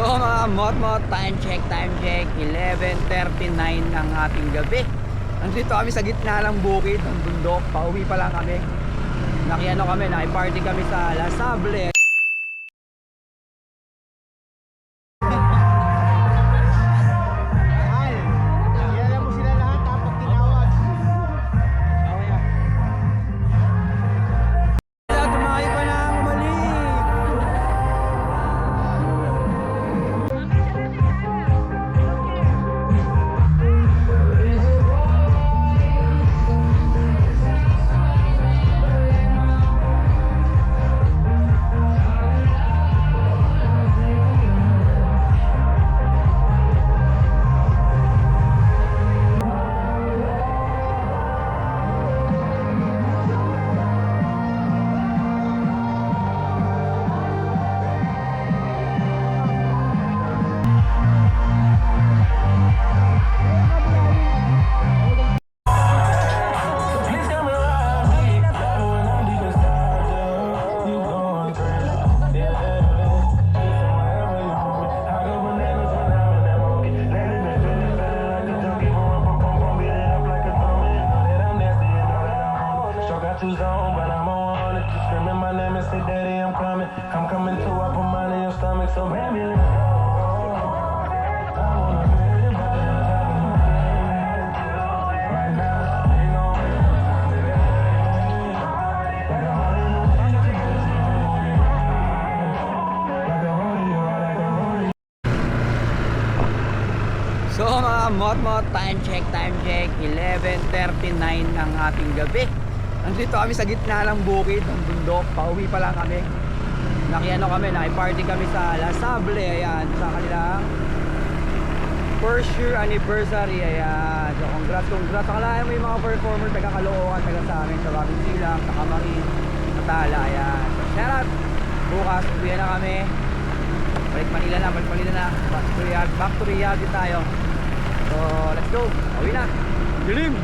So mga mot-mot, time check, time check. 11.39 ng ating gabi. Nandito kami sa gitna ng bukid, ng bundok. Pauwi pa lang kami. Nakiano kami, nakiparty kami sa La Sable So mga mot-mot, time check, time check 11.39 ng ating gabi. Nandito kami sa gitna ng bukid, ng bundok. Pauwi pa lang kami Nakiano kami, nakiparty kami sa La Sable Ayan, sa kanilang First year anniversary Ayan, so congrats, congrats Akalain mo yung mga performer taga Caloocan, taga sa amin Sa Bagong Silang, sa Kamarin, sa Tala Ayan, so shout out Bukas, uwi na kami Balik Manila na, balik Manila na. Back to reality, back to reality tayo. So, let's go. Uwi na. Dilim.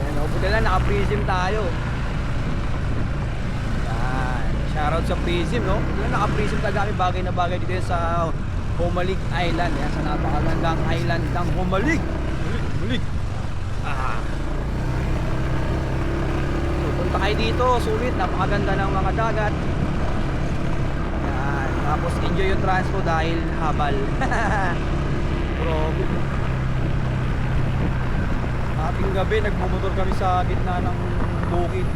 Ayan, oh, buti lang, naka-prism tayo. Shoutout sa prism, no? Lang, naka-prism talaga kami. Bagay na bagay dito sa Humalig Island. Yan, sa napakagandang island ng Humalig. Humalig, Humalig. Ah. So, punta kayo dito, sulit, napakaganda ng mga dagat. Yan. Tapos enjoy yung transpo dahil habal. Bro. Ating gabi, nagmumotor kami sa gitna ng bukid.